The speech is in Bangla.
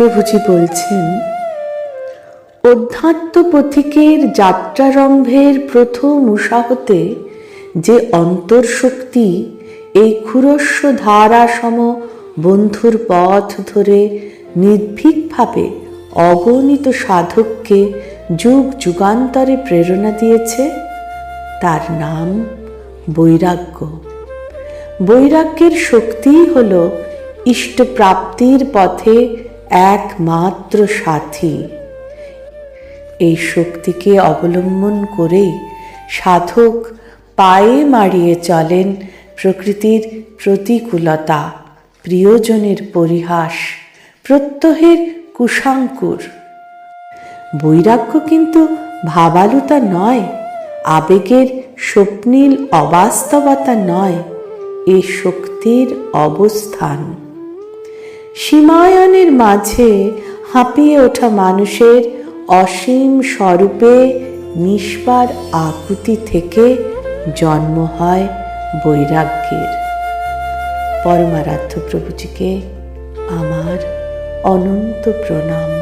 প্রভুজি বলছেন, অধ্যাত্ম পথিকের যাত্রারম্ভের প্রথম উষাহতে যে অন্তর্শক্তি এই ক্ষুরস্ব ধারা সম বন্ধুর পথ ধরে নির্ভীকভাবে অগণিত সাধককে যুগ যুগান্তরে প্রেরণা দিয়েছে, তার নাম বৈরাগ্য। বৈরাগ্যের শক্তিই হল ইষ্টপ্রাপ্তির পথে একমাত্র সাথী। এই শক্তিকে অবলম্বন করেই সাধক পায়ে মারিয়ে চলেন প্রকৃতির প্রতিকূলতা, প্রিয়জনের পরিহাস, প্রত্যহের কুশাঙ্কুর। বৈরাগ্য কিন্তু ভাবালুতা নয়, আবেগের স্বপ্নীল অবাস্তবতা নয়, এ শক্তির অবস্থান। সীমায়নের মাঝে হাঁপিয়ে ওঠা মানুষের অসীম স্বরূপে নিষ্পার আকুতি থেকে জন্ম হয় বৈরাগ্যের। পরমারাধ্য প্রভুজিকে আমার অনন্ত প্রণাম।